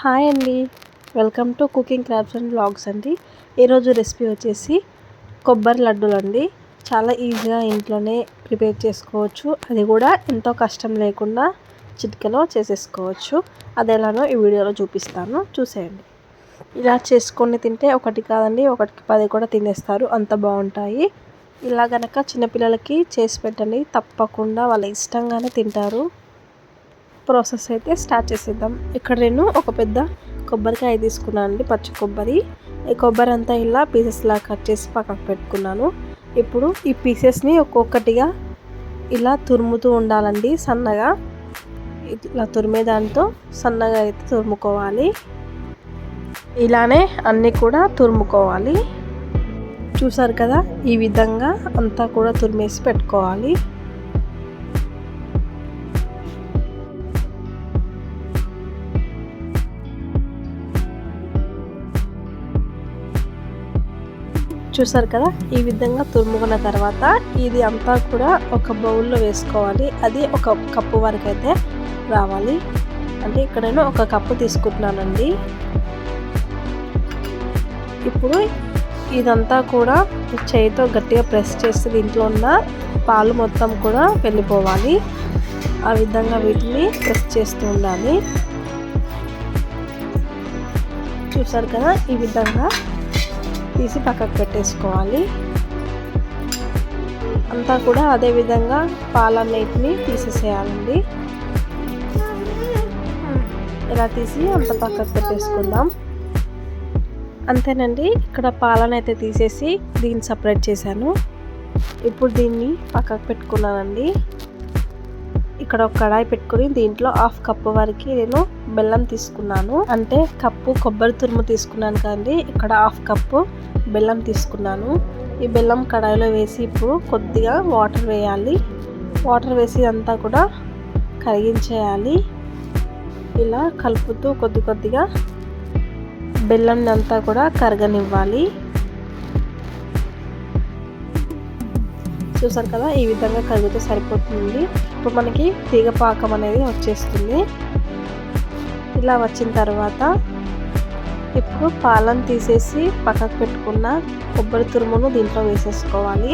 Hi అండి. Welcome to cooking crafts and blogs అండి. ఈరోజు రెసిపీ వచ్చేసి కొబ్బరి లడ్డూలు అండి చాలా ఈజీగా ఇంట్లోనే ప్రిపేర్ చేసుకోవచ్చు. అది కూడా ఎంతో కష్టం లేకుండా చిటికలో చేసేసుకోవచ్చు. అది ఎలానో ఈ వీడియోలో చూపిస్తాను. చూసేయండి. ఇలా చేసుకొని తింటే ఒకటి కాదండి ఒకటికి పది కూడా తినేస్తారు. అంత బాగుంటాయి. ఇలా గనక చిన్నపిల్లలకి చేసి పెట్టండి. తప్పకుండా వాళ్ళ ఇష్టంగానే తింటారు. ప్రాసెస్ అయితే స్టార్ట్ చేసేద్దాం. ఇక్కడ నేను ఒక పెద్ద కొబ్బరికాయ తీసుకున్నాను అండి పచ్చి కొబ్బరి. ఈ కొబ్బరి అంతా ఇలా పీసెస్లా కట్ చేసి పక్కకు పెట్టుకున్నాను. ఇప్పుడు ఈ పీసెస్ని ఒక్కొక్కటిగా ఇలా తురుముతూ ఉండాలండి సన్నగా. ఇలా తురిమే దాంతో సన్నగా అయితే తురుముకోవాలి. ఇలానే అన్నీ కూడా తురుముకోవాలి. చూసారు కదా ఈ విధంగా అంతా కూడా తురిమేసి పెట్టుకోవాలి. చూసారు కదా? ఈ విధంగా తురుముకున్న తర్వాత ఇది అంతా కూడా ఒక బౌల్లో వేసుకోవాలి. అది ఒక కప్పు వరకు అయితే రావాలి. అంటే ఇక్కడ నేను ఒక కప్పు తీసుకుంటున్నానండి. ఇప్పుడు ఇదంతా కూడా చేయితో గట్టిగా ప్రెస్ చేస్తే దీంట్లో ఉన్న పాలు మొత్తం కూడా వెళ్ళిపోవాలి. ఆ విధంగా వీటిని ప్రెస్ చేస్తూ ఉండాలి. చూసారు కదా? ఈ విధంగా తీసి పక్కకు పెట్టేసుకోవాలి. అంతా కూడా అదే విధంగా పాలన్నిటిని తీసేసేయాలండి. ఇలా తీసి అంత పక్కకు పెట్టేసుకుందాం. అంతేనండి ఇక్కడ పాలన అయితే తీసేసి దీన్ని సపరేట్ చేశాను. ఇప్పుడు దీన్ని పక్కకు పెట్టుకున్నానండి. ఇక్కడ ఒక కడాయి పెట్టుకుని దీంట్లో హాఫ్ కప్పు వరకు నేను బెల్లం తీసుకున్నాను. అంటే కప్పు కొబ్బరి తురుము తీసుకున్నాను కదండి. ఇక్కడ హాఫ్ కప్పు బెల్లం తీసుకున్నాను. ఈ బెల్లం కడాయిలో వేసి ఇప్పుడు కొద్దిగా వాటర్ వేయాలి. వాటర్ వేసి అంతా కూడా కరిగించేయాలి. ఇలా కలుపుతూ కొద్ది కొద్దిగా బెల్లం అంతా కూడా కరగనివ్వాలి. చూసారు కదా ఈ విధంగా కలిగితే సరిపోతుంది. ఇప్పుడు మనకి తీగ పాకం అనేది వచ్చేస్తుంది. ఇలా వచ్చిన తర్వాత ఇప్పుడు పాలను తీసేసి పక్కకు పెట్టుకున్న కొబ్బరి తురుమును దీంట్లో వేసేసుకోవాలి.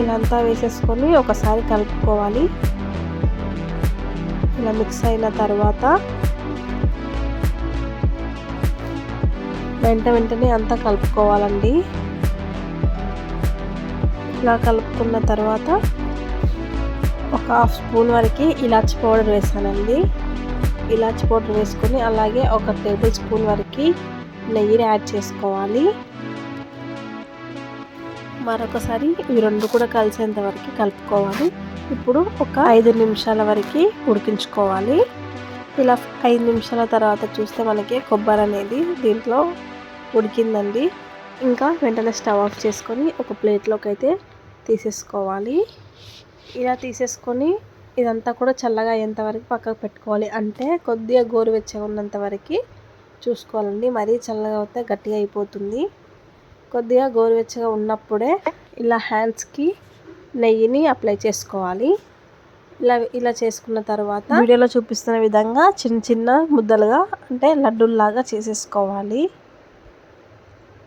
ఇదంతా వేసేసుకొని ఒకసారి కలుపుకోవాలి. ఇలా మిక్స్ అయిన తర్వాత వెంట వెంటనే అంతా కలుపుకోవాలండి. ఇలా కలుపుకున్న తర్వాత ఒక హాఫ్ స్పూన్ వరకు ఇలాచి పౌడర్ వేసానండి. ఇలాచి పౌడర్ వేసుకొని అలాగే ఒక టేబుల్ స్పూన్ వరకు నెయ్యిని యాడ్ చేసుకోవాలి. మరొకసారి ఇవి రెండు కూడా కలిసేంత వరకు కలుపుకోవాలి. ఇప్పుడు ఒక ఐదు నిమిషాల వరకు ఉడికించుకోవాలి. ఇలా ఐదు నిమిషాల తర్వాత చూస్తే మనకి కొబ్బరి అనేది దీంట్లో ఉడికిందండి. ఇంకా వెంటనే స్టవ్ ఆఫ్ చేసుకొని ఒక ప్లేట్లోకి అయితే తీసేసుకోవాలి. ఇలా తీసేసుకొని ఇదంతా కూడా చల్లగా అయ్యేంత వరకు పక్కకు పెట్టుకోవాలి. అంటే కొద్దిగా గోరువెచ్చగా ఉన్నంత వరకు చూసుకోవాలండి. మరీ చల్లగా అవుతే గట్టిగా అయిపోతుంది. కొద్దిగా గోరువెచ్చగా ఉన్నప్పుడే ఇలా హ్యాండ్స్కి నెయ్యిని అప్లై చేసుకోవాలి. ఇలా ఇలా చేసుకున్న తర్వాత వీడియోలో చూపిస్తున్న విధంగా చిన్న చిన్న ముద్దలుగా అంటే లడ్డూల్లాగా చేసేసుకోవాలి.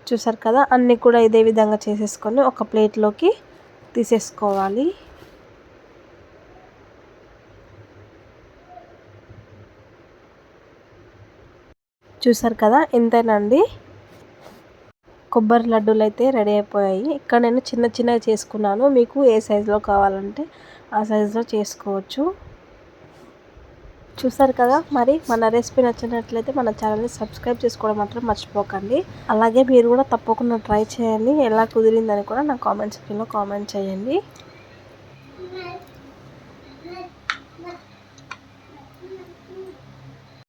చూసారు కదా అన్నీ కూడా ఇదే విధంగా చేసేసుకొని ఒక ప్లేట్లోకి తీసేసుకోవాలి. చూసారు కదా ఎంతేనండి కొబ్బరి లడ్డూలు అయితే రెడీ అయిపోయాయి. ఇక్కడ నేను చిన్న చిన్నగా చేసుకున్నాను. మీకు ఏ సైజులో కావాలంటే ఆ సైజులో చేసుకోవచ్చు. చూసారు కదా మరి మన రెసిపీ నచ్చినట్లయితే మన ఛానల్ని సబ్స్క్రైబ్ చేసుకోవడం మాత్రం మర్చిపోకండి. అలాగే మీరు కూడా తప్పకుండా ట్రై చేయండి ఎలా కుదిరిందని కూడా నా కామెంట్ సెక్షన్లో కామెంట్ చేయండి.